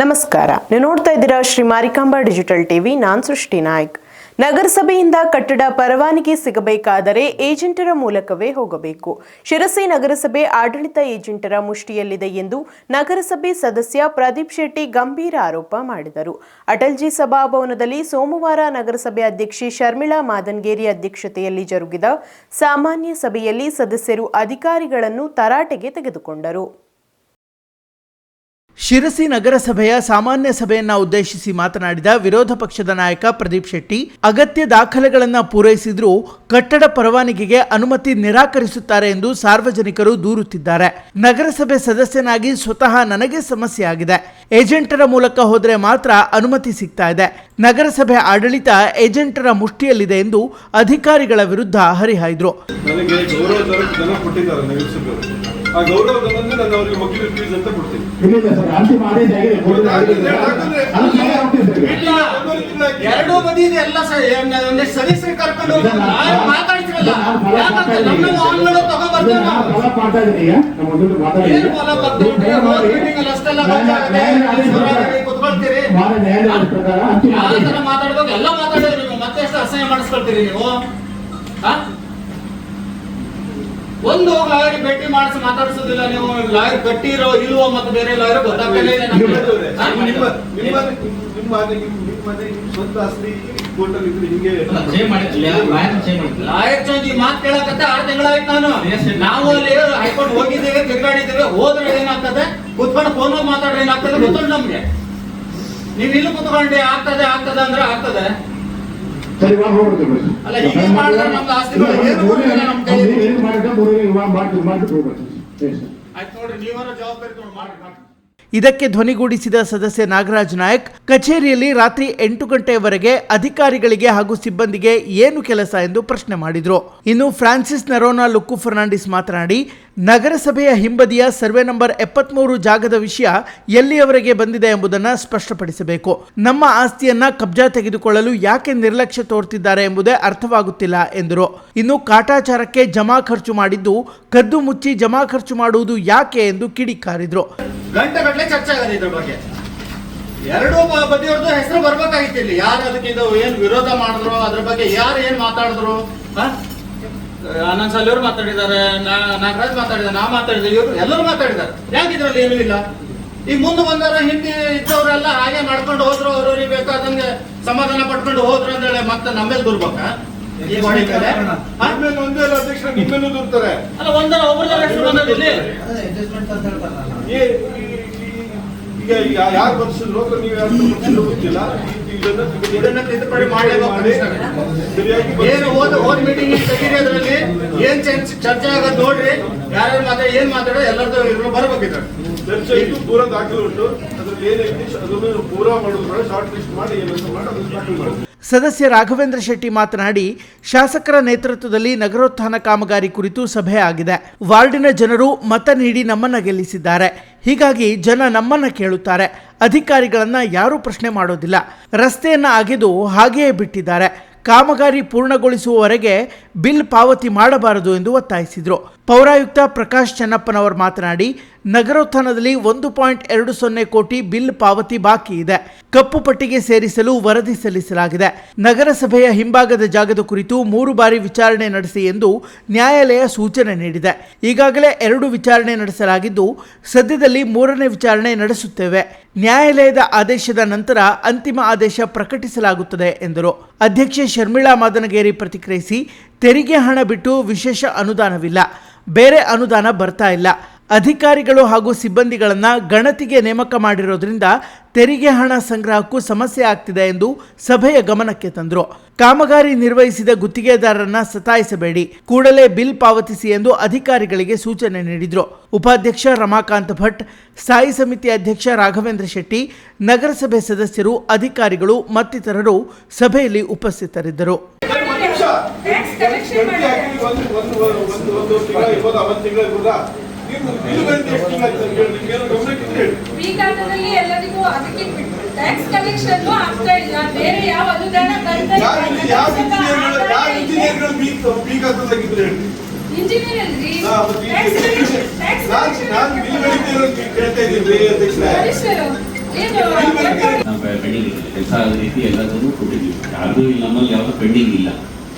ನಮಸ್ಕಾರ. ನೀವು ನೋಡ್ತಾ ಇದ್ದೀರಾ ಶ್ರೀ ಮಾರಿಕಾಂಬಾ ಡಿಜಿಟಲ್ ಟಿವಿ. ನಾನ್ ಸೃಷ್ಟಿ ನಾಯ್ಕ್. ನಗರಸಭೆಯಿಂದ ಕಟ್ಟಡ ಪರವಾನಗಿ ಸಿಗಬೇಕಾದರೆ ಏಜೆಂಟರ ಮೂಲಕವೇ ಹೋಗಬೇಕು. ಶಿರಸಿ ನಗರಸಭೆ ಆಡಳಿತ ಏಜೆಂಟರ ಮುಷ್ಟಿಯಲ್ಲಿದೆ ಎಂದು ನಗರಸಭೆ ಸದಸ್ಯ ಪ್ರದೀಪ್ ಶೆಟ್ಟಿ ಗಂಭೀರ ಆರೋಪ ಮಾಡಿದರು. ಅಟಲ್ಜಿ ಸಭಾಭವನದಲ್ಲಿ ಸೋಮವಾರ ನಗರಸಭೆ ಅಧ್ಯಕ್ಷೆ ಶರ್ಮಿಳಾ ಮಾದನ್ಗೇರಿ ಅಧ್ಯಕ್ಷತೆಯಲ್ಲಿ ಜರುಗಿದ ಸಾಮಾನ್ಯ ಸಭೆಯಲ್ಲಿ ಸದಸ್ಯರು ಅಧಿಕಾರಿಗಳನ್ನು ತರಾಟೆಗೆ ತೆಗೆದುಕೊಂಡರು. ಶಿರಸಿ ನಗರಸಭೆಯ ಸಾಮಾನ್ಯ ಸಭೆಯನ್ನ ಉದ್ದೇಶಿಸಿ ಮಾತನಾಡಿದ ವಿರೋಧ ಪಕ್ಷದ ನಾಯಕ ಪ್ರದೀಪ್ ಶೆಟ್ಟಿ, ಅಗತ್ಯ ದಾಖಲೆಗಳನ್ನು ಪೂರೈಸಿದ್ರೂ ಕಟ್ಟಡ ಪರವಾನಿಗೆಗೆ ಅನುಮತಿ ನಿರಾಕರಿಸುತ್ತಾರೆ ಎಂದು ಸಾರ್ವಜನಿಕರು ದೂರುತ್ತಿದ್ದಾರೆ. ನಗರಸಭೆ ಸದಸ್ಯನಾಗಿ ಸ್ವತಃ ನನಗೆ ಸಮಸ್ಯೆ ಆಗಿದೆ. ಏಜೆಂಟರ ಮೂಲಕ ಹೋದರೆ ಮಾತ್ರ ಅನುಮತಿ ಸಿಗ್ತಾ ಇದೆ. ನಗರಸಭೆ ಆಡಳಿತ ಏಜೆಂಟರ ಮುಷ್ಟಿಯಲ್ಲಿದೆ ಎಂದು ಅಧಿಕಾರಿಗಳ ವಿರುದ್ಧ ಹರಿಹಾಯ್ದ್ರು. ಆ ಗೌರವ ನಾನು ಅವರಿಗೆ ವಕೀಲ ಫೀಸ್ ಅಂತ ಕೊಡ್ತೀನಿ. ಇಲ್ಲ ಸರ್ ಅಂತಿಮ ಆದೇಶ ಆಗಿದೆ. ಅದು ಸರ್. ಎರಡೂ ಬದಿ ಇದೆ ಎಲ್ಲ ಸದಸ್ಯರು ಕರ್ಕೊಂಡು ಹೋಗಿ. ನಾವ್ ಮಾತಾಡ್ತೀವಲ್ಲ ಯಾಕಂದ್ರೆ ನಾನು ನಾವು ಫಾಲೋ ಮಾಡ್ತಾ ಇದ್ದೀನಿ ಈಗ. ನಮ್ಮ ಮೊದಲು ಮಾತಾಡಿ. ಏನ್ ಫಾಲೋ ಬರ್ತೀವಿ ರೋಡ್ ಮೀಟಿಂಗ್ ಅಲ್ಲಿ ಅಷ್ಟೆಲ್ಲ ಕುತ್ಕೊಳ್ತೀರಿ. ನ್ಯಾಯಾಲಯದ ಪ್ರಕಾರ ಅಂತಿಮ ಯಾವ ಆದೇಶ ತರ ಮಾತಾಡ್ಬೇಕು. ಎಲ್ಲ ಮಾತಾಡಿದ್ರಿ ನೀವು ಮತ್ತೆ ಎಷ್ಟು ಅಸಹ್ಯ ಮಾಡಿಸ್ಕೊಳ್ತೀರಿ ನೀವು. ಆ? ಒಂದು ಲಾಯರ್ ಭೇಟಿ ಮಾಡಿಸಿ ಮಾತಾಡಿಸೋದಿಲ್ಲ ನೀವು ಲಾಯರ್ ಕಟ್ಟಿರೋ ಇಲ್ವೋ ಮತ್ತೆ ಬೇರೆ ಲಾಯರ್ ಗೊತ್ತಾಗ್ತಲೇ ಇದೆ ನಮ್ಗೆ. ಆ? ನಿಮ್ಮ ನಿಮ್ಮ ನಿಮ್ಮ ನಿಮ್ಮ ನಿಮ್ಮ ನಿಮ್ಮ ಮನೆ ನಿಮ್ಮ ಸ್ವಂತ ಆಸ್ತಿ ಕೋರ್ಟಲ್ಲಿ ಇದ್ರೆ ಹಿಂಗೆ ಲಾಯರ್ ಚೇಂಜ್ ಈ ಮಾತು ಕೇಳಕತ್ತೆ ಆರು ತಿಂಗಳಾಯ್ತು ನಾನು ನಾವು ಅಲ್ಲಿ ಹೈಕೋರ್ಟ್ ಹೋಗಿದ್ದೇವೆ ತಿರುಗಾಡಿದ್ದೇವೆ ಹೋದ್ರೆ ಏನಾಗ್ತದೆ ಕುತ್ಕೊಂಡು ಫೋನ್ ಮಾತಾಡ್ರೆ ಏನಾಗ್ತದೆ ಗೊತ್ತು ನಮ್ಗೆ ನೀವು ಇಲ್ಲಿ ಕುತ್ಕೊಂಡೆ ಆಗ್ತದೆ ಆಗ್ತದೆ ಅಂದ್ರೆ ಆಗ್ತದೆ ಮಾಡ್ತೀವಿ ಮಾಡ್ಬಿಟ್ಟು ಸರ್. ಆಯ್ತು ನೋಡ್ರಿ ನೀವರ ಜವಾಬ್ದಾರಿ. ಇದಕ್ಕೆ ಧ್ವನಿಗೂಡಿಸಿದ ಸದಸ್ಯ ನಾಗರಾಜ್ ನಾಯಕ್, ಕಚೇರಿಯಲ್ಲಿ ರಾತ್ರಿ ಎಂಟು ಗಂಟೆಯವರೆಗೆ ಅಧಿಕಾರಿಗಳಿಗೆ ಹಾಗೂ ಸಿಬ್ಬಂದಿಗೆ ಏನು ಕೆಲಸ ಎಂದು ಪ್ರಶ್ನೆ ಮಾಡಿದರು. ಇನ್ನು ಫ್ರಾನ್ಸಿಸ್ ನರೋನಾ ಲುಕ್ಕು ಫರ್ನಾಂಡಿಸ್ ಮಾತನಾಡಿ, ನಗರಸಭೆಯ ಹಿಂಬದಿಯ ಸರ್ವೆ ನಂಬರ್ ಎಪ್ಪತ್ಮೂರು ಜಾಗದ ವಿಷಯ ಎಲ್ಲಿಯವರೆಗೆ ಬಂದಿದೆ ಎಂಬುದನ್ನು ಸ್ಪಷ್ಟಪಡಿಸಬೇಕು. ನಮ್ಮ ಆಸ್ತಿಯನ್ನ ಕಬ್ಜಾ ತೆಗೆದುಕೊಳ್ಳಲು ಯಾಕೆ ನಿರ್ಲಕ್ಷ್ಯ ತೋರ್ತಿದ್ದಾರೆ ಎಂಬುದೇ ಅರ್ಥವಾಗುತ್ತಿಲ್ಲ ಎಂದರು. ಇನ್ನು ಕಾಟಾಚಾರಕ್ಕೆ ಜಮಾ ಖರ್ಚು ಮಾಡಿದ್ದು, ಕದ್ದು ಮುಚ್ಚಿ ಜಮಾ ಖರ್ಚು ಮಾಡುವುದು ಯಾಕೆ ಎಂದು ಕಿಡಿಕಾರಿದ್ರು. ಗಂಟೆ ಗಟ್ಟಲೆ ಚರ್ಚೆ ಆಗದೆ ಇದ್ರ ಬಗ್ಗೆ. ಎರಡೂ ಬದಿಯವ್ರದ್ದು ಹೆಸರು ಬರ್ಬೇಕಾಗಿತ್ತು ಇಲ್ಲಿ. ಯಾರು ಅದಕ್ಕೆ ಇದು ಏನ್ ವಿರೋಧ ಮಾಡಿದ್ರು ಅದ್ರ ಬಗ್ಗೆ ಯಾರು ಏನ್ ಮಾತಾಡಿದ್ರು? ಆ? ಆನಂದ್ ಸಾಲಿ ಅವ್ರು ಮಾತಾಡಿದ್ದಾರೆ ನಾ- ನಾಗರಾಜ್ ಮಾತಾಡಿದ್ದಾರೆ ನಾ ಮಾತಾಡಿದೆ ಇವರು ಎಲ್ಲರೂ ಮಾತಾಡಿದ್ದಾರೆ. ಯಾಕೆ ಇದ್ರಲ್ಲಿ ಏನೂ ಇಲ್ಲ? ಈಗ ಮುಂದೆ ಬಂದಾರ ಹಿಂದಿ ಇದ್ದವರೆಲ್ಲ ಹಾಗೆ ಮಾಡ್ಕೊಂಡು ಹೋದ್ರು ಅವ್ರವ್ರಿಗೆ ಬೇಕಾದಂಗೆ ಸಮಾಧಾನ ಪಡ್ಕೊಂಡು ಹೋದ್ರು ಅಂತೇಳಿ ಮತ್ತೆ ನಮ್ಮೇಲೆ ದುರ್ಬಕ? ಅಲ್ಲ ಒಂದರ ಒಬ್ಬರ ಈಗ ಯಾರು ಬರ್ಸಿದ್ರು ಅಥವಾ ನೀವು ಯಾರು ಬರ್ಸಿದ್ರು ಗೊತ್ತಿಲ್ಲ ಇದನ್ನ ತಿದ್ದುಪಡಿ ಮಾಡಲೇಬೇಕು ಸರಿಯಾಗಿ ಬರ್ಸಿ. ಏನು ಹೋದ ಹೋದ ಮೀಟಿಂಗ್ ತೆಗೀರಿ ಅದರಲ್ಲಿ? ಏನ್ ಚರ್ಚೆ ಚರ್ಚೆ ಆಗೋದು ನೋಡ್ರಿ. ಯಾರ್ಯಾರು ಮಾತಾಡಿ ಏನ್ ಮಾತಾಡೋ ಎಲ್ಲರದ್ದು ಇದ್ರು ಬರ್ಬೇಕಿದ್ರು. ಚರ್ಚೆ ಇಟ್ಟು ಪೂರ ದಾಖಲೆ ಉಂಟು. ಅದ್ರಲ್ಲಿ ಏನೈತಿ ಅದನ್ನು ಪೂರ ಮಾಡೋದು ಶಾರ್ಟ್ ಲಿಸ್ಟ್ ಮಾಡಿ ಏನಂತ ಮಾಡಿ ಅದನ್ನು ದಾಖಲೆ ಮಾಡಿ ಸದಸ್ಯ ರಾಘವೇಂದ್ರ ಶೆಟ್ಟಿ ಮಾತನಾಡಿ, ಶಾಸಕರ ನೇತೃತ್ವದಲ್ಲಿ ನಗರೋತ್ಥಾನ ಕಾಮಗಾರಿ ಕುರಿತು ಸಭೆ ಆಗಿದೆ. ವಾರ್ಡಿನ ಜನರು ಮತ ನೀಡಿ ನಮ್ಮನ್ನ ಗೆಲ್ಲಿಸಿದ್ದಾರೆ. ಹೀಗಾಗಿ ಜನ ನಮ್ಮನ್ನ ಕೇಳುತ್ತಾರೆ. ಅಧಿಕಾರಿಗಳನ್ನು ಯಾರೂ ಪ್ರಶ್ನೆ ಮಾಡೋದಿಲ್ಲ. ರಸ್ತೆಯನ್ನ ಅಗೆದು ಹಾಗೆಯೇ ಬಿಟ್ಟಿದ್ದಾರೆ. ಕಾಮಗಾರಿ ಪೂರ್ಣಗೊಳಿಸುವವರೆಗೆ ಬಿಲ್ ಪಾವತಿ ಮಾಡಬಾರದು ಎಂದು ಒತ್ತಾಯಿಸಿದರು. ಪೌರಾಯುಕ್ತ ಪ್ರಕಾಶ್ ಚೆನ್ನಪ್ಪನವರು ಮಾತನಾಡಿ ನಗರೋತ್ಥಾನದಲ್ಲಿ ಒಂದು ಪಾಯಿಂಟ್ ಎರಡು ಸೊನ್ನೆ ಕೋಟಿ ಬಿಲ್ ಪಾವತಿ ಬಾಕಿ ಇದೆ. ಕಪ್ಪು ಪಟ್ಟಿಗೆ ಸೇರಿಸಲು ವರದಿ ಸಲ್ಲಿಸಲಾಗಿದೆ. ನಗರಸಭೆಯ ಹಿಂಭಾಗದ ಜಾಗದ ಕುರಿತು ಮೂರು ಬಾರಿ ವಿಚಾರಣೆ ನಡೆಸಿ ಎಂದು ನ್ಯಾಯಾಲಯ ಸೂಚನೆ ನೀಡಿದೆ. ಈಗಾಗಲೇ ಎರಡು ವಿಚಾರಣೆ ನಡೆಸಲಾಗಿದ್ದು, ಸದ್ಯದಲ್ಲಿ ಮೂರನೇ ವಿಚಾರಣೆ ನಡೆಸುತ್ತೇವೆ. ನ್ಯಾಯಾಲಯದ ಆದೇಶದ ನಂತರ ಅಂತಿಮ ಆದೇಶ ಪ್ರಕಟಿಸಲಾಗುತ್ತದೆ ಎಂದರು. ಅಧ್ಯಕ್ಷೆ ಶರ್ಮಿಳಾ ಮಾದನಗೇರಿ ಪ್ರತಿಕ್ರಿಯಿಸಿ, ತೆರಿಗೆ ಹಣ ಬಿಟ್ಟು ವಿಶೇಷ ಅನುದಾನವಿಲ್ಲ. ಬೇರೆ ಅನುದಾನ ಬರ್ತಾ ಇಲ್ಲ. ಅಧಿಕಾರಿಗಳು ಹಾಗೂ ಸಿಬ್ಬಂದಿಗಳನ್ನು ಗಣತಿಗೆ ನೇಮಕ ಮಾಡಿರೋದ್ರಿಂದ ತೆರಿಗೆ ಹಣ ಸಂಗ್ರಹಕ್ಕೂ ಸಮಸ್ಯೆ ಆಗ್ತಿದೆ ಎಂದು ಸಭೆಯ ಗಮನಕ್ಕೆ ತಂದರು ಕಾಮಗಾರಿ ನಿರ್ವಹಿಸಿದ ಗುತ್ತಿಗೆದಾರರನ್ನ ಸತಾಯಿಸಬೇಡಿ ಕೂಡಲೇ ಬಿಲ್ ಪಾವತಿಸಿ ಎಂದು ಅಧಿಕಾರಿಗಳಿಗೆ ಸೂಚನೆ ನೀಡಿದರು ಉಪಾಧ್ಯಕ್ಷ ರಮಾಕಾಂತ್ ಭಟ್ ಸ್ಥಾಯಿ ಸಮಿತಿ ಅಧ್ಯಕ್ಷ ರಾಘವೇಂದ್ರ ಶೆಟ್ಟಿ ನಗರಸಭೆ ಸದಸ್ಯರು ಅಧಿಕಾರಿಗಳು ಮತ್ತಿತರರು ಸಭೆಯಲ್ಲಿ ಉಪಸ್ಥಿತರಿದ್ದರು ಸ್ವೀಕಾರದಲ್ಲಿ ಎಲ್ಲರಿಗೂ ಅದಕ್ಕೆ ಇಲ್ಲ. ಎಲ್ಲದನ್ನು ಕೊಟ್ಟಿದ್ದೀವಿ. ಯಾರು ನಮ್ಮಲ್ಲಿ ಯಾವ್ದು ಪೆಂಡಿಂಗ್ ಇಲ್ಲ.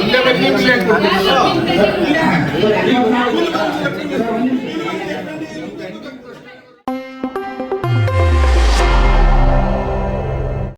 ఇండిపెండెన్స్